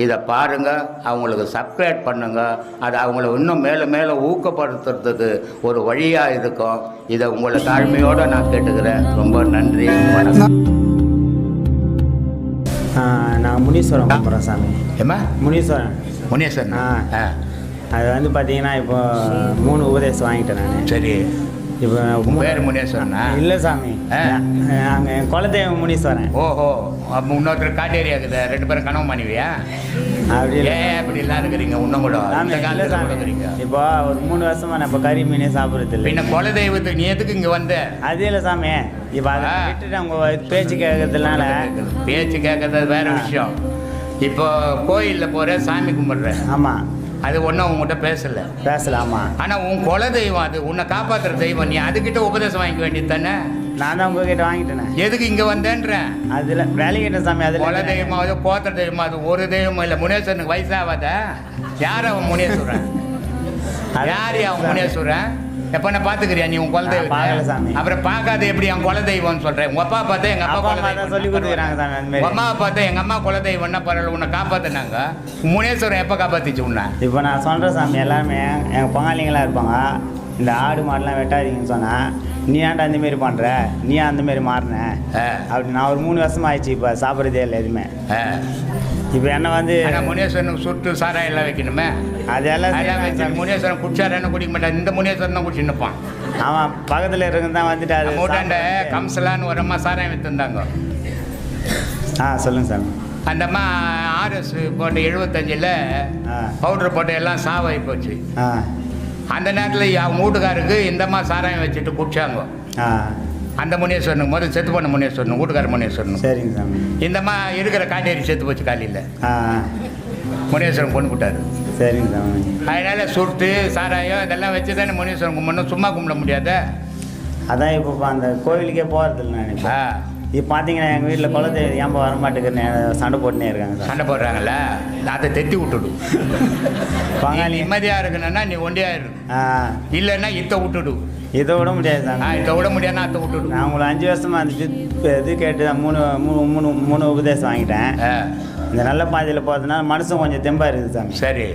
இதை பாருங்க அவங்களுக்கு சப்ஸ்கிரைப் பண்ணுங்க. அது அவங்கள இன்னும் மேலே மேலே ஊக்கப்படுத்துறதுக்கு ஒரு வழியாக இருக்கும். இதை உங்களை தாழ்மையோடு நான் கேட்டுக்கிறேன். ரொம்ப நன்றி. வணக்கம். நான் முனீஸ்வரன் கும்பிட்றேன் சாமி. ஏம்மா? முனீஸ்வரன். முனேஸ்வரன்? ஆ. ஆ. அது வந்து பார்த்தீங்கன்னா இப்போ மூணு உபதேசம் வாங்கிட்டேன் நான். சரி. இப்போ பேர் முனேஸ்வரனா? இல்லை சாமி. அங்கே என் குலதெய்வம் முனீஸ்வரன். ஓஹோ. அப்போ இன்னொருத்தர் காட்டேரியா இருக்குது ரெண்டு பேரும் கனவு மனைவியா? அப்படி இல்லை. ஏன் இப்படி எல்லாம் இருக்கிறீங்க இன்னும் கூட. இல்லை காலத்தில் இருக்கிறீங்க இப்போ ஒரு மூணு வருஷமா நான் இப்போ கறி மீனே சாப்பிட்றது இல்லை. பின்ன குல தெய்வத்துக்கு நீ எதுக்கு இங்கே வந்த? அது இல்லை சாமி. இப்போ அதை. விட்டுட்டு அவங்க பேச்சு கேட்கறதுனால பேச்சு கேட்கறது வேற. விஷயம். இப்போ கோயிலில் போற சாமி கும்பிடுற. ஆமாம் அது ஒன்றும் உங்ககிட்ட பேசல. பேசலாமா ஆனால் உன் குல தெய்வம் அது. உன்னை காப்பாத்துற தெய்வம் நீ. அதுக்கிட்ட உபதேசம் வாங்கிக்க வேண்டியது தானே? நான் தான் உங்ககிட்ட வாங்கிட்டேனே. எதுக்கு இங்கே வந்தேன்றேன் அதில் வேலைக்கிட்டேன் சாமி அதில் குல தெய்வமாவது கோத்திர தெய்வமா அது ஒரு தெய்வம் இல்லை. முனேஸ்வரனுக்கு வயசாகாத? யார் அவன் முனேஸ்வரன்? யார் அவன் முனேஸ்வரன்? எப்ப நான் பாத்துக்கிறியா நீ உன் குல நான் பார்க்கல சாமி. அப்புறம் பார்க்காத எப்படி அவன் குல தெய்வம்னு சொல்றேன் உங்க அப்பா பார்த்தா எங்க அப்பா அப்பா குல அம்மா தான் சொல்லி கொடுக்குறாங்க சாமி அந்த மாதிரி உங்க அம்மா பார்த்தா எங்க அம்மா குல தெய்வம்னா பரவாயில்ல உன்னை காப்பாத்துனாங்க. முனேஸ்வரன் எப்ப காப்பாத்திச்சு உன்னை? இப்போ நான் சொல்கிறேன் சாமி எல்லாருமே எங்கள் பங்காளிங்களாம் இருப்பாங்க. இந்த ஆடு மாடுலாம் வெட்டாதீங்கன்னு சொன்னேன் நீ ஏன்டா அந்த மாரி பண்ணுற நீ அந்த மாரி மாறின. அப்படி நான் ஒரு மூணு வருஷம் ஆயிடுச்சு இப்போ சாப்பிட்றதே இல்லை எதுவுமே. இப்போ என்ன வந்து ஆனா முனேஸ்வரனுக்கு சுட்டு சாராயம் எல்லாம் வைக்கணுமே? அதெல்லாம் அதெல்லாம். முனேஸ்வரன் குடிச்சாரன்னு குடிக்க மாட்டான் இந்த முனேஸ்வரன் தான் குடிச்சு நிற்பான் ஆமாம் பக்கத்தில் இருக்கிறவங்க தான் வந்துட்டு அது மூட்டாண்ட. கம்சலான்னு ஒரு அம்மா சாராயம் வித்துருந்தாங்க. ஆ சொல்லுங்கள் சாமி. அந்த அம்மா ஆர்எஸ் போட்டு எழுபத்தஞ்சில். பவுடர் போட்டு எல்லாம் சாவாகி போச்சு. அந்த நேரத்தில் அவங்க வீட்டுக்காருக்கு இந்த அம்மா சாராயம் வச்சுட்டு குடிச்சாங்க. அந்த முனேஸ்வரனுக்கு முதல்ல செத்து போன முனேஸ்வரன் வீட்டுக்கார முனேஸ்வரன் சரிங்க சாமி. இந்த அம்மா இருக்கிற காட்டேரி செத்து போச்சு காலையில். முனேஸ்வரன் கொண்டு விட்டாரு. சரிங்க சாமி. அதனால சுருட்டு சாராயம் இதெல்லாம் வச்சு தானே முனீஸ்வரன் கும்பிடணும். சும்மா கும்பிட முடியாத? அதான் இப்போ அந்த கோவிலுக்கே போகிறதில்ல நான் இப்போ பார்த்தீங்கன்னா எங்கள் வீட்டில் குலதெய்வம் ஏன்பா வர மாட்டேங்குன்னு சண்டை போட்டுனே இருக்காங்க சார். சண்டை போடுறாங்கல்ல? அதை தெத்தி விட்டுடு. நீ பங்காளி நிம்மதியாக இருக்கணும்னா நீ ஒண்டியா இரு இல்லைன்னா இத்தை விட்டுடு. இதை விட முடியாது சாமி இதை விட முடியாதுன்னா அத்தை விட்டுடு. நான் உங்களை அஞ்சு வருஷமா அந்த இது கேட்டு மூணு மூணு மூணு மூணு உபதேசம் வாங்கிட்டேன். இந்த நல்ல பாதையில் போகிறதுனால மனசும் கொஞ்சம் தெம்பாக இருக்குது சாமி. சரி.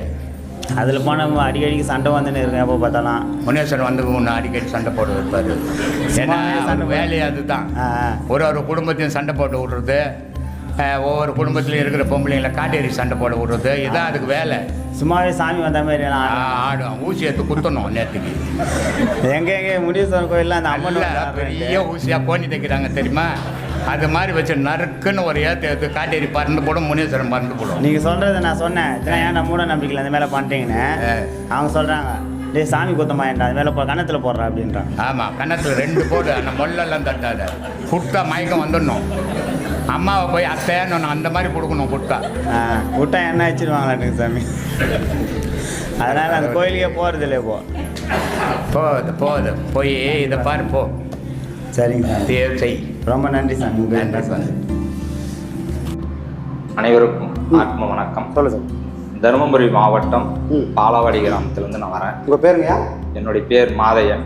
அதில் போனால் அடிக்கடிக்கு சண்டை வந்துன்னு இருக்கேன் எப்போ பார்த்தாலும். முனேஸ்வரன் வந்து உன்னை அடிக்கடி சண்டை போட்டு வைப்பாரு ஏன்னா வேலையே அதுதான். ஒரு ஒரு குடும்பத்தையும் சண்டை போட்டு விடுறது ஒவ்வொரு குடும்பத்திலையும் இருக்கிற பொம்பளைங்களை காட்டேரி சண்டை போட விடுறது இதான் அதுக்கு வேலை. சும்மாவே சாமி வந்த மாதிரி ஆடும் ஊசி எடுத்து குத்தணும் நேற்றுக்கு எங்கே எங்கே முனீஸ்வரன் கோயிலில் அந்த அம்மன் பெரிய ஊசியாக கோணி தைக்கிறாங்க தெரியுமா? அது மாதிரி வச்சு நறுக்குன்னு ஒரு ஏற்று காட்டேரி பறந்து போடும் முனேஸ்வரன் பறந்து போடும். நீங்கள் சொல்கிறத நான் சொன்னேன். இத்தனை ஏன்டா மூட நம்பிக்கையில் அந்த மேலே பண்ணிட்டீங்கன்னு. அவங்க சொல்கிறாங்க டேய் சாமி குத்தமா ஏன்டா? அது மேலே போ கன்னத்தில் போடுறா அப்படின்றான் ஆமாம் கன்னத்தில் ரெண்டு போடு அந்த மொல்லெல்லாம் தட்டாத. குட்டா மயக்கம் வந்துடணும். அம்மாவை போய் அத்தைன்னு அந்த மாதிரி கொடுக்கணும் குட்டா. ஆ விட்டா என்ன வச்சிருவாங்களாட்டுங்க சாமி. அதனால் அந்த கோயிலுக்கே போகிறது இல்லை இப்போ. போகுது போகுது. போய் இதை பாரு போ. சரிங்க. சாமி தேவ் செய் ரொம்ப நன்றி உங்க நன்றி. அனைவருக்கும் ஆத்ம வணக்கம். சொல்லு சார். தருமபுரி மாவட்டம். பாலவாடி கிராமத்திலிருந்து நான் வரேன். உங்கள் பேருங்கய்யா என்னுடைய பேர் மாதையன்.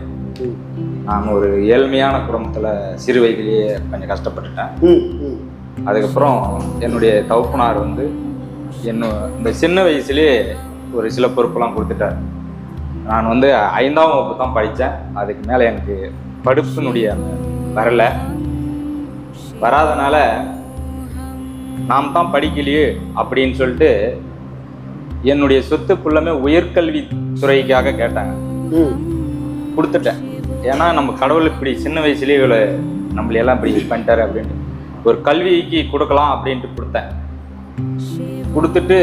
நான் ஒரு ஏழ்மையான குடும்பத்தில் சிறு வயதிலேயே கொஞ்சம் கஷ்டப்பட்டுட்டேன். அதுக்கப்புறம் என்னுடைய தகப்பனார் வந்து என்ன இந்த சின்ன வயசுலேயே ஒரு சில பொறுப்பெல்லாம் கொடுத்துட்டார். நான் வந்து ஐந்தாம் வகுப்பு தான் படித்தேன். அதுக்கு மேலே எனக்கு படிப்பினுடைய அந்த வரல வராதனால நாம் தான் படிக்கலையே அப்படின்னு சொல்லிட்டு என்னுடைய சொத்து ஃபுல்லாமே உயர்கல்வி துறைக்காக கேட்டாங்க. கொடுத்துட்டேன். ஏன்னா நம்ம கடவுள் இப்படி சின்ன வயசுலேயே இவ்வளோ நம்மளையெல்லாம் இப்படி பண்ணிட்டாரு அப்படின்ட்டு. ஒரு கல்விக்கு கொடுக்கலாம் அப்படின்ட்டு கொடுத்தேன். கொடுத்துட்டு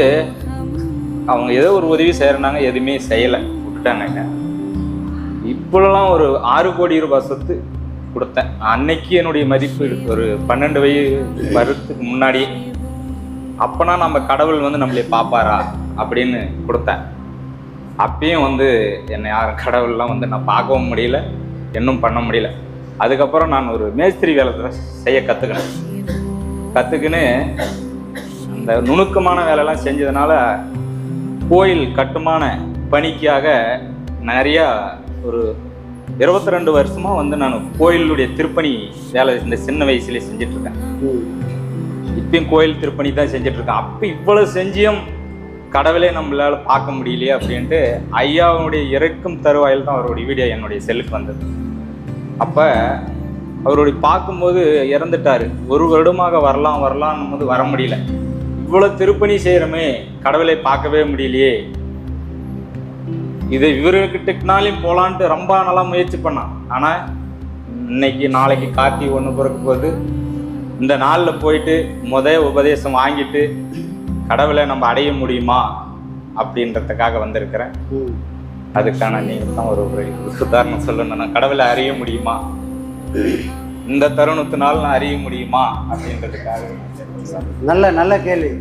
அவங்க ஏதோ ஒரு உதவி செய்யறாங்க எதுவுமே செய்யலை. விட்டுட்டாங்க இப்போலாம் ஒரு ஆறு கோடி ரூபாய் சொத்து கொடுத்தேன். அன்னைக்கு என்னுடைய மதிப்பு ஒரு பன்னெண்டு வயது வருத்துக்கு முன்னாடி அப்பனா நம்ம கடவுள் வந்து நம்மளை பார்ப்பாரா அப்படின்னு கொடுத்தேன். அப்பயும் வந்து என்னை யாரும் கடவுள்லாம் வந்து நான் பார்க்கவும் முடியல இன்னும் பண்ண முடியல. அதுக்கப்புறம் நான் ஒரு மேஸ்திரி வேலை செய்ய கற்றுக்கினேன் கற்றுக்கின்னு அந்த நுணுக்கமான வேலைலாம் செஞ்சதுனால கோயில் கட்டுமான பணிக்காக நிறையா ஒரு இருபத்தி ரெண்டு வருஷமா வந்து நான் கோயிலுடைய திருப்பணி வேலை இந்த சின்ன வயசுலேயே செஞ்சுட்டு இருக்கேன் இப்பயும் கோயில் திருப்பணி தான் செஞ்சுட்டு இருக்கேன் அப்போ இவ்வளவு செஞ்சியும் கடவுளே நம்மளால பார்க்க முடியலையே அப்படின்ட்டு ஐயாவுடைய இறக்கும் தருவாயில் தான் அவருடைய வீடியோ என்னுடைய செல்லுக்கு வந்தது. அப்ப அவருடைய பார்க்கும்போது இறந்துட்டாரு. ஒரு வருடமாக வரலாம் வரலாம் போது வர முடியல. இவ்வளவு திருப்பணி செய்கிறோமே கடவுளை பார்க்கவே முடியலையே. இது இவர்கிட்டனாலையும் போகலான்ட்டு ரொம்ப நல்லா முயற்சி பண்ணான். ஆனால் இன்னைக்கு நாளைக்கு கார்த்தி ஒன்று பிறக்க போது இந்த நாளில் போயிட்டு முத உபதேசம் வாங்கிட்டு கடவுளை நம்ம அடைய முடியுமா அப்படின்றதுக்காக வந்திருக்கிறேன். அதுக்கான நீங்கள் தான் ஒரு உதாரணம் சொல்லணும்னா கடவுளை அறிய முடியுமா? இந்த தருணத்தினால் நான் அறிய முடியுமா அப்படின்றதுக்காக. நல்ல நல்ல கேள்வி.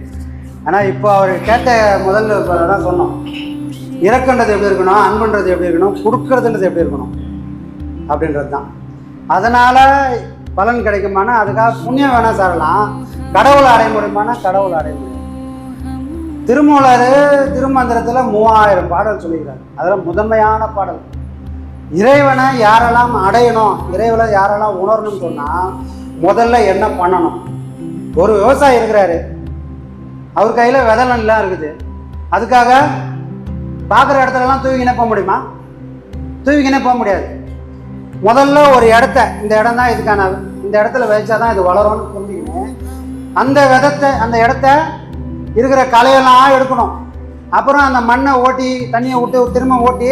ஆனால் இப்போ அவர் கேட்ட முதல்ல சொன்னோம். இறக்கன்றது எப்படி இருக்கணும் அன்புன்றது எப்படி இருக்கணும் கொடுக்கறதுன்றது எப்படி இருக்கணும்? அப்படின்றது தான் அதனால் பலன் கிடைக்குமானா அதுக்காக புண்ணியம் வேணால் சாரலாம். கடவுளை அடைய முடியுமானா கடவுளை அடைய முடியும் திருமூலர் திருமந்திரத்தில் மூவாயிரம் பாடல் சொல்லியிருக்காரு. அதில் முதன்மையான பாடல். இறைவனை யாரெல்லாம் அடையணும் இறைவனை யாரெல்லாம் உணரணும்னு சொன்னால் முதல்ல என்ன பண்ணணும்? ஒரு விவசாயி இருக்கிறாரு. அவர் கையில் விதலன்லாம் இருக்குது. அதுக்காக பார்க்குற இடத்துலலாம் தூவிக்கினே போக முடியுமா? தூவிக்கினே போக முடியாது. முதல்ல ஒரு இடத்த இந்த இடம் தான் இதுக்கான இந்த இடத்துல விதைச்சா தான் இது வளரும்னு புரிஞ்சுக்கின்னு அந்த விதத்தை அந்த இடத்த இருக்கிற களையெல்லாம் எடுக்கணும். அப்புறம் அந்த மண்ணை ஓட்டி தண்ணியை விட்டு திரும்ப ஓட்டி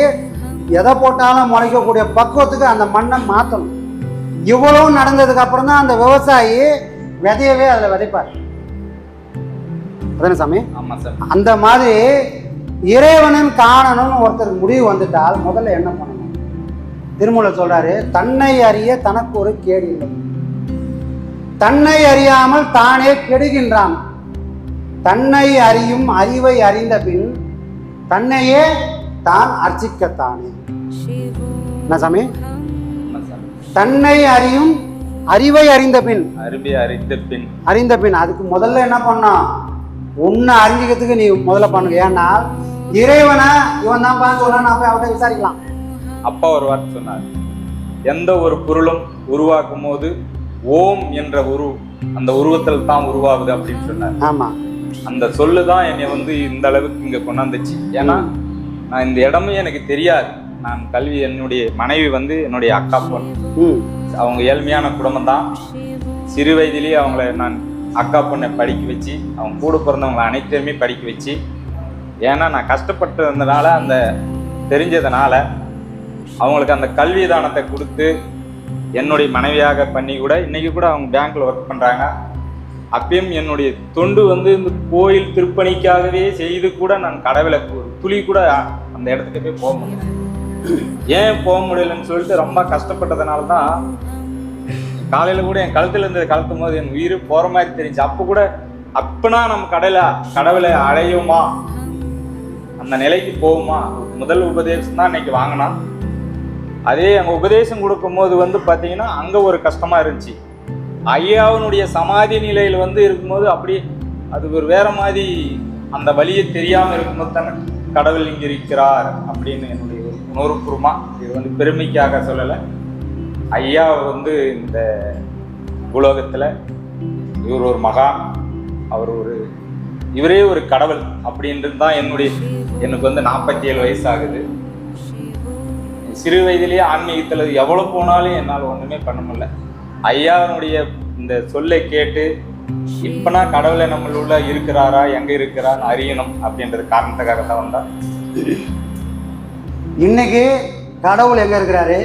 எதை போட்டாலும் முளைக்கக்கூடிய பக்குவத்துக்கு அந்த மண்ணை மாற்றணும் இவ்வளவு நடந்ததுக்கு அப்புறம் தான் அந்த விவசாயி விதையவே அதில் விதைப்பார். அதானே சாமி? அந்த மாதிரி இறைவனின் காணணும்னு ஒருத்தருக்கு முடிவு வந்துட்டால் முதல்ல என்ன பண்ணணும்? திருமூலர் சொல்றாரு தன்னை அறிய தனக்கு ஒரு கேடு இல்லை. தன்னை அறியாமல் தானே கெடுகின்றான். தன்னை அறியும் அறிவை அறிந்த பின் தன்னையே தான் அர்ச்சிக்கத்தானே. என்ன சாமி? தன்னை அறியும் அறிவை அறிந்த பின். அருமை அறிந்த பின். அறிந்த பின். அதுக்கு முதல்ல என்ன பண்ணோம் உன்னை அறிஞ்சிக்கிறதுக்கு நீ முதல்ல பண்ணுங்க. ஏன்னா இறைவனை இவன் தான் பார்த்து நான் போய் அவர்கிட்ட விசாரிக்கலாம். அப்பா ஒரு வார்த்தை சொன்னார். எந்த ஒரு பொருளும் உருவாக்கும் போது ஓம் என்ற உரு அந்த உருவத்தில் தான் உருவாகுது அப்படின்னு சொன்னார். ஆமா. அந்த சொல்லு தான் என்னை வந்து இந்த அளவுக்கு இங்க கொண்டாந்துச்சு. ஏன்னா நான் இந்த இடமும் எனக்கு தெரியாது. நான் கல்வி என்னுடைய மனைவி வந்து என்னுடைய அக்கா பொண்ணு. அவங்க ஏழ்மையான குடும்பம் தான். சிறு வயதிலேயே அவங்கள நான் அக்கா பொண்ணை படிக்க வச்சு அவங்க கூட பிறந்தவங்களை அனைத்தையுமே படிக்க வச்சு ஏன்னா நான் கஷ்டப்பட்டு இருந்தனால அந்த தெரிஞ்சதுனால அவங்களுக்கு அந்த கல்வி தானத்தை கொடுத்து என்னுடைய மனைவியாக பண்ணி கூட இன்றைக்கி கூட அவங்க பேங்க்கில் ஒர்க் பண்ணுறாங்க அப்பயும் என்னுடைய தொண்டு வந்து இந்த கோயில் திருப்பணிக்காகவே செய்து கூட நான் கடவுளை ஒரு துளி கூட அந்த இடத்துக்கு போய் போக முடியல. ஏன் போக முடியலன்னு சொல்லிட்டு ரொம்ப கஷ்டப்பட்டதுனால தான் காலையில் கூட என் கழுத்தில் இருந்தது கலத்தும் போது என் உயிர் போகிற மாதிரி தெரிஞ்சு அப்போ கூட அப்பனா நம்ம கடலை கடவுளை அடையுமா? அந்த நிலைக்கு போகுமா? முதல் உபதேசம் தான் இன்னைக்கு வாங்கினா. அதே அங்கே உபதேசம் கொடுக்கும்போது வந்து பார்த்தீங்கன்னா அங்கே ஒரு கஷ்டமாக இருந்துச்சு. ஐயாவினுடைய சமாதி நிலையில் வந்து இருக்கும்போது அப்படி அது ஒரு வேற மாதிரி அந்த வழியை தெரியாமல் இருக்கும்போது தானே கடவுள் இங்கே இருக்கிறார் அப்படின்னு என்னுடைய ஒரு உணர்வுபூர்வமாக இது வந்து பெருமைக்காக சொல்லலை. ஐயா வந்து இந்த உலோகத்தில் இவர் ஒரு மகான் அவர் ஒரு இவரே ஒரு கடவுள் அப்படின்றது தான் என்னுடைய எனக்கு வந்து நாற்பத்தி ஏழு வயசு ஆகுது சிறு வயதிலேயே ஆன்மீகத்தில் எவ்வளோ போனாலும் என்னால் ஒன்றுமே பண்ண முடியல. ஐயாவுடைய இந்த சொல்லை கேட்டு இப்பனா கடவுளை நம்மளுள்ள இருக்கிறாரா எங்க இருக்கிறான்னு அறியணும் அப்படின்றது காரணத்துக்காக தான் வந்தா இன்னைக்கு கடவுள் எங்க இருக்கிறாரு?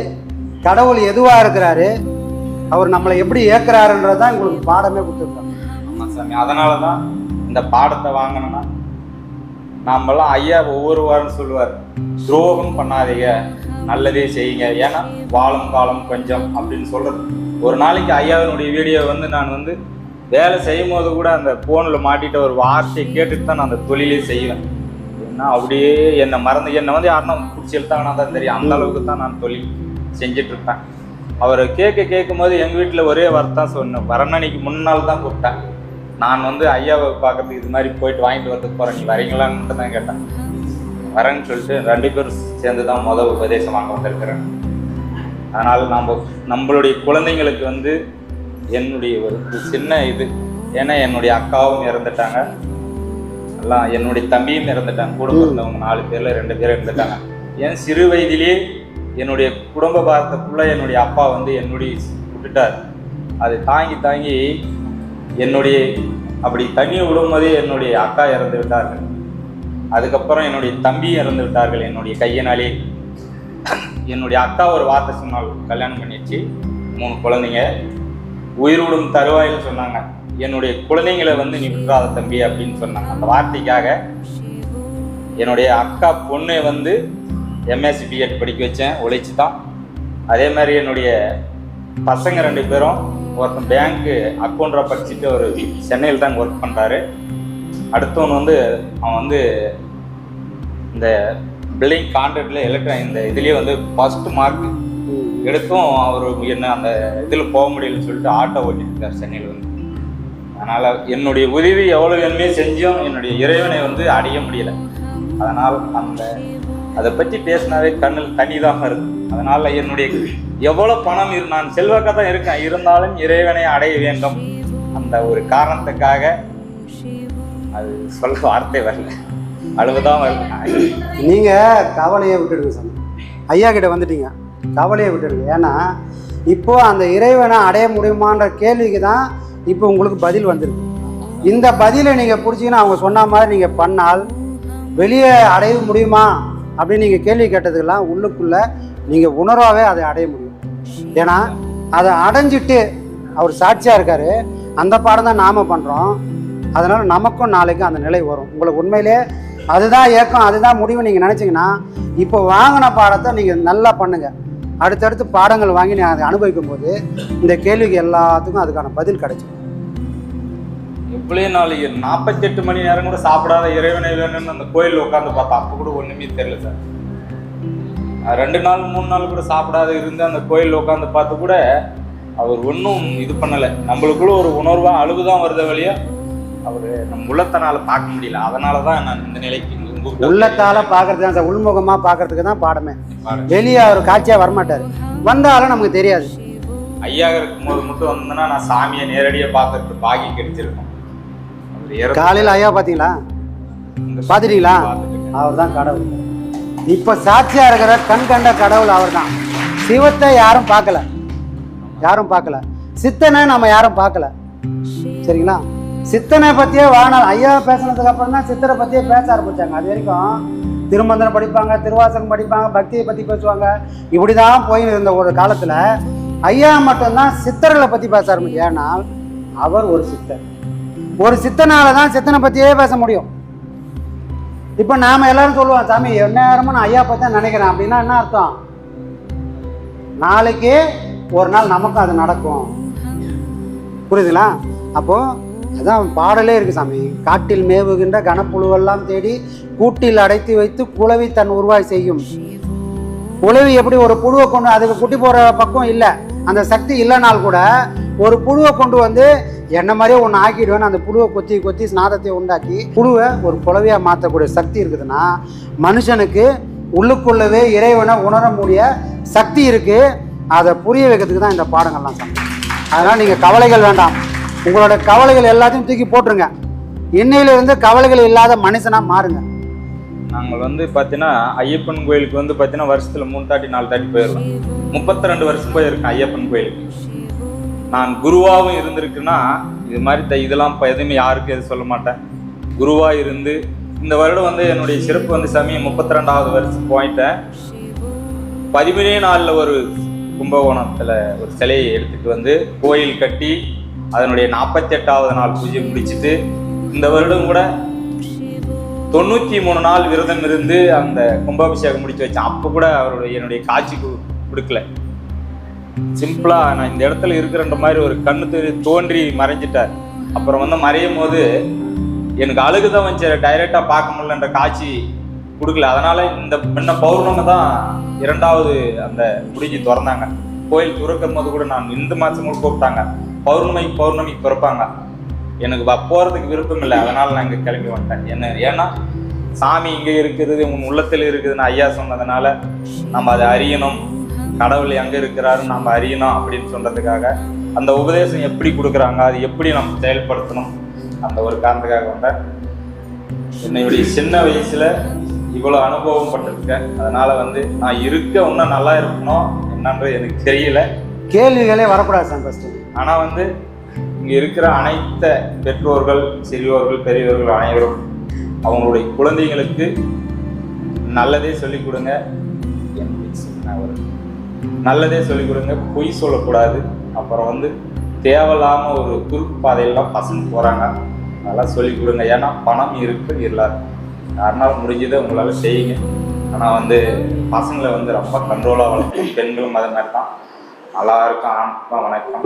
கடவுள் எதுவா இருக்கிறாரு? அவர் நம்மளை எப்படி ஏற்கிறாருன்றது தான் உங்களுக்கு பாடமே கொடுத்துருக்காங்க. ஆமா சாமி அதனால தான் இந்த பாடத்தை வாங்கினோன்னா நாமெல்லாம் ஐயா ஒவ்வொரு வாரம் சொல்லுவார் துரோகம் பண்ணாதீங்க நல்லதே செய்யுங்க ஏன்னா வாழும் காலம் கொஞ்சம் அப்படின்னு சொல்கிறது ஒரு நாளைக்கு ஐயாவினுடைய வீடியோ வந்து நான் வந்து வேலை செய்யும் போது கூட அந்த ஃபோனில் மாட்டிட்ட ஒரு வார்த்தையை கேட்டுட்டு தான் நான் அந்த தொழிலே செய்வேன். ஏன்னா அப்படியே என்னை மறந்து என்னை வந்து யாருன்னா பிடிச்சி எழுத்தாங்கன்னா தான் தெரியும். அந்த அளவுக்கு தான் நான் தொழில் செஞ்சுட்டு இருப்பேன் அவரை கேட்க கேட்கும் போது எங்கள் வீட்டில் ஒரே வார்த்தை சொன்னேன். வரணன்னைக்கு முன்னால் தான் கூப்பிட்டேன். நான் வந்து ஐயாவை பார்க்கறதுக்கு இது மாதிரி போயிட்டு வாங்கிட்டு வரதுக்கு போகிறேன் நீ வரீங்களான்னு தான் கேட்டேன். வரேன்னு சொல்லிட்டு ரெண்டு பேரும் சேர்ந்து தான் முதல் உபதேசம் வாங்க வந்திருக்கிறேன். அதனால் நாம் நம்மளுடைய குழந்தைங்களுக்கு வந்து என்னுடைய ஒரு சின்ன இது. ஏன்னா என்னுடைய அக்காவும் இறந்துட்டாங்க. எல்லாம் என்னுடைய தம்பியும் இறந்துட்டாங்க. கூட பிறந்தவங்க நாலு பேரில் ரெண்டு பேரும் இறந்துட்டாங்க. என் சிறு வயதிலேயே என்னுடைய குடும்ப பாரத்துக்குள்ள என்னுடைய அப்பா வந்து என்னுடைய விட்டுட்டார் அதை தாங்கி தாங்கி என்னுடைய அப்படி தண்ணி விடும்போதே என்னுடைய அக்கா இறந்து விட்டார்கள். அதுக்கப்புறம் என்னுடைய தம்பி இறந்து விட்டார்கள் என்னுடைய கையினாலே. என்னுடைய அக்கா ஒரு வார்த்தை சொன்னால் கல்யாணம் பண்ணிடுச்சு மூணு குழந்தைங்க. உயிர் விடும் தருவாயில் சொன்னாங்க. என்னுடைய குழந்தைங்களை வந்து நீ விட்டுறாத தம்பி அப்படின்னு சொன்னாங்க. அந்த வார்த்தைக்காக என்னுடைய அக்கா பொண்ணை வந்து எம்எஸ்சி பிஎட் படிக்க வச்சேன் உழைச்சி தான் அதே மாதிரி என்னுடைய பசங்க ரெண்டு பேரும் ஒருத்தன் பேங்க்கு அக்கௌண்டராக படிச்சுட்டு ஒரு சென்னையில் தான் ஒர்க் பண்ணுறாரு அடுத்தவன் வந்து அவன் வந்து இந்த பில்டிங் கான்ட்ராக்டில் எலக்ட்ரான் இந்த இதுலேயே வந்து ஃபஸ்ட்டு மார்க் எடுத்தும் அவர் என்ன அந்த இதில் போக முடியலன்னு சொல்லிட்டு ஆட்டோ ஓட்டிட்டு இருக்கார் சென்னையில் வந்து. அதனால் என்னுடைய உதவி எவ்வளோ வேணுமே செஞ்சும் என்னுடைய இறைவனை வந்து அடைய முடியல. அதனால் அந்த அதை பற்றி பேசினாவே கண்ணில் தண்ணி தான் வருது. அதனால் என்னுடைய எவ்வளோ பணம் இரு நான் செல்வாக்காக தான் இருக்கேன். இருந்தாலும் இறைவனை அடைய வேண்டும். அந்த ஒரு காரணத்துக்காக அது சொல்ல வார்த்தை வரல. அழுவுதான் வருது நீங்க கவலையை விட்டுடுங்க சாமி. ஐயா கிட்ட வந்துட்டீங்க. கவலையை விட்டுடுங்க. ஏன்னா இப்போ அந்த இறைவனை அடைய முடியுமான்ற கேள்விக்கு தான் இப்போ உங்களுக்கு பதில் வந்திருக்கு. இந்த பதிலை நீங்கள் பிடிச்சிங்கன்னா அவங்க சொன்ன மாதிரி நீங்கள் பண்ணால் வெளியே அடைய முடியுமா அப்படின்னு நீங்கள் கேள்வி கேட்டதுக்கெல்லாம் உள்ளுக்குள்ளே நீங்கள் உணர்வாகவே அதை அடைய முடியும். ஏன்னா அதை அடைஞ்சிட்டு அவர் சாட்சியாக இருக்கார். அந்த பாடம் தான் நாம் பண்ணுறோம் அதனால் நமக்கும் நாளைக்கும் அந்த நிலை வரும். உங்களுக்கு உண்மையிலே அதுதான் ஏக்கம் அதுதான் முடிவு நீங்கள் நினச்சிங்கன்னா இப்போ வாங்கின பாடத்தை நீங்கள் நல்லா பண்ணுங்கள் அடுத்தடுத்து பாடங்கள் வாங்கி நீங்கள் அதை அனுபவிக்கும் போது இந்த கேள்விக்கு எல்லாத்துக்கும் அதுக்கான பதில் கிடைச்சிடும். எவ்வளோ நாள் நாற்பத்தெட்டு மணி நேரம் கூட சாப்பிடாத இறைவனை வேணும்னு அந்த கோயிலில் உட்காந்து பார்த்தா அப்போ கூட ஒன்றுமே தெரியல சார். ரெண்டு நாள் மூணு நாள் கூட சாப்பிடாத இருந்து அந்த கோயிலில் உட்காந்து பார்த்து கூட அவர் ஒன்றும் இது பண்ணலை. நம்மளுக்குள்ள ஒரு உணர்வா அழுவு தான் வருத வழியா அவர் நம்ம உள்ளத்தனால பார்க்க முடியல. அதனால தான் நான் இந்த நிலைக்கு உள்ளத்தால் பார்க்கறது தான் சார். உள்முகமாக பார்க்கறதுக்கு தான் பாடமே. வெளியே அவர் காட்சியாக வரமாட்டார். வந்தாலும் நமக்கு தெரியாது. ஐயா இருக்கும்போது மட்டும் வந்தேன்னா நான் சாமியை நேரடியாக பார்க்கறதுக்கு பாகி கிடைச்சிருக்கும் காலையில் ஐயா பார்த்தீங்களா? பார்த்துட்டீங்களா? பார்த்துட்டு. அவர் தான் கடவுள். இப்போ சாட்சியாக இருக்கிற கண் கண்ட கடவுள் அவர் தான் சிவத்தை யாரும் பார்க்கல. யாரும் பார்க்கல. சித்தனை நம்ம யாரும் பார்க்கல. சரிங்களா? சித்தனை பற்றியே வானால் ஐயா பேசினதுக்கு அப்புறம் தான் சித்தரை பற்றியே பேச ஆரம்பிச்சாங்க. அது வரைக்கும் திருமந்திரம் படிப்பாங்க திருவாசகம் படிப்பாங்க பக்தியை பற்றி பேசுவாங்க. இப்படி தான் போயின்னு இருந்த ஒரு காலத்தில் ஐயா மட்டும்தான் சித்தர்களை பற்றி பேச ஆரம்பிச்சு ஏன்னா அவர் ஒரு சித்தர். ஒரு சித்தனால தான் சித்தனை பற்றியே பேச முடியும். இப்போ நாம எல்லாரும் சொல்லுவோம் சாமி எந்நேரமும் நான் ஐயா பற்றி தான் நினைக்கிறேன். அப்படின்னா என்ன அர்த்தம்? நாளைக்கு ஒரு நாள் நமக்கும் அது நடக்கும். புரியுதுங்களா? அப்போ அதான் பாடலே இருக்கு சாமி. காட்டில் மேவுகின்ற கனப்புழுவெல்லாம் தேடி கூட்டில் அடைத்து வைத்து குளவி தன் உருவாய் செய்யும். குளவி எப்படி ஒரு புழுவை கொண்டு அதுக்கு குட்டி போகிற பக்கம் இல்லை. அந்த சக்தி இல்லைனால் கூட ஒரு புழுவை கொண்டு வந்து என்ன மாதிரியே ஒன்று ஆக்கிடுவேன் அந்த புழுவை கொத்தி கொத்தி ஸ்நாதத்தை உண்டாக்கி புழுவை ஒரு புலவையாக மாற்றக்கூடிய சக்தி இருக்குதுன்னா மனுஷனுக்கு உள்ளுக்குள்ளவே இறைவனை உணர முடிய சக்தி இருக்குது அதை புரிய வைக்கிறதுக்கு தான் இந்த பாடங்கள்லாம் சொன்னேன் அதனால் நீங்கள் கவலைகள் வேண்டாம். உங்களோட கவலைகள் எல்லாத்தையும் தூக்கி போட்டுருங்க. இன்னையிலிருந்து கவலைகள் இல்லாத மனுஷனாக மாறுங்க. நாங்கள் வந்து பார்த்தீங்கன்னா ஐயப்பன் கோயிலுக்கு வந்து பார்த்தீங்கன்னா வருஷத்தில் மூணு தாட்டி நாலு தாட்டி போயிடுவோம் முப்பத்தி ரெண்டு வருஷம் போயிருக்கேன் ஐயப்பன் கோயிலுக்கு. நான் குருவாகவும் இருந்திருக்குன்னா இது மாதிரி த- இதெல்லாம் இப்போ எதுவுமே யாருக்கும் எது சொல்ல மாட்டேன். குருவாக இருந்து இந்த வருடம் வந்து என்னுடைய சிறப்பு வந்து சமயம் முப்பத்தி ரெண்டாவது வருஷம் போயிட்டேன். பதிமூணே நாளில் ஒரு கும்பகோணத்தில் ஒரு சிலையை எடுத்துட்டு வந்து கோயில் கட்டி அதனுடைய நாற்பத்தி எட்டாவது நாள் பூஜை முடிச்சிட்டு இந்த வருடம் கூட தொண்ணூற்றி மூணு நாள் விரதம் இருந்து அந்த கும்பாபிஷேகம் முடிச்சு வச்சேன். அப்போ கூட அவருடைய என்னுடைய காட்சி கு- கொடுக்கல. சிம்பிளா நான் இந்த இடத்துல இருக்கிறன்ற மாதிரி ஒரு கண்ணு தெரி தோன்றி மறைஞ்சிட்டார். அப்புறம் வந்து மறையும் போது எனக்கு அழுகுதான் வந்துச்சு. டைரக்டா பார்க்க முடியலன்ற காட்சி கொடுக்கல. அதனால இந்த முன்ன பௌர்ணமி தான் இரண்டாவது அந்த முடிஞ்சு திறந்தாங்க. கோயில் துறக்கும் போது கூட நான் இந்து மாதம் கூட கூப்பிட்டாங்க. பௌர்ணமிக்கு பௌர்ணமிக்கு திறப்பாங்க எனக்கு வ- போறதுக்கு விருப்பம் இல்லை. அதனால நான் இங்கே கிளம்பி வந்துட்டேன். என்ன ஏன்னா சாமி இங்கே இருக்குது உன் உள்ளத்தில் இருக்குதுன்னு ஐயா சொன்னதுனால நம்ம அதை அறியணும். கடவுள் எங்க இருக்கிறாரு நம்ம அறியணும் அப்படின்னு சொல்றதுக்காக அந்த உபதேசம் எப்படி கொடுக்குறாங்க அது எப்படி நம்ம செயல்படுத்தணும் அந்த ஒரு காரணத்துக்காக வந்தேன் என்னுடைய சின்ன வயசுல இவ்வளவு அனுபவம் பட்டிருக்கேன். அதனால வந்து நான் இருக்க இன்னும் நல்லா இருக்கணும் என்னன்றது எனக்கு தெரியல. கேள்விகளே வரக்கூடாது சார் ஃபஸ்ட்டு ஆனா வந்து இங்க இருக்கிற அனைத்த பெற்றோர்கள் சிறியோர்கள் பெரியவர்கள் அனைவரும் அவங்களுடைய குழந்தைங்களுக்கு நல்லதே சொல்லிக் கொடுங்க. என் நான் ஒரு நல்லதே சொல்லிக் கொடுங்க பொய் சொல்லக்கூடாது. அப்புறம் வந்து தேவையில்லாமல் ஒரு குறுக்கு பாதையெல்லாம் பசங்க போகிறாங்க அதெல்லாம் சொல்லிக் கொடுங்க ஏன்னா பணம் இருக்கு எல்லாருக்கும். யாருனாலும் முடிஞ்சதை உங்களால் செய்யுங்க. ஆனால் வந்து பசங்களை வந்து ரொம்ப கண்ட்ரோலாக வளர்க்கும் பெண்களும் அது மாதிரி தான் நல்லா இருக்கும். ஆண் வணக்கம்.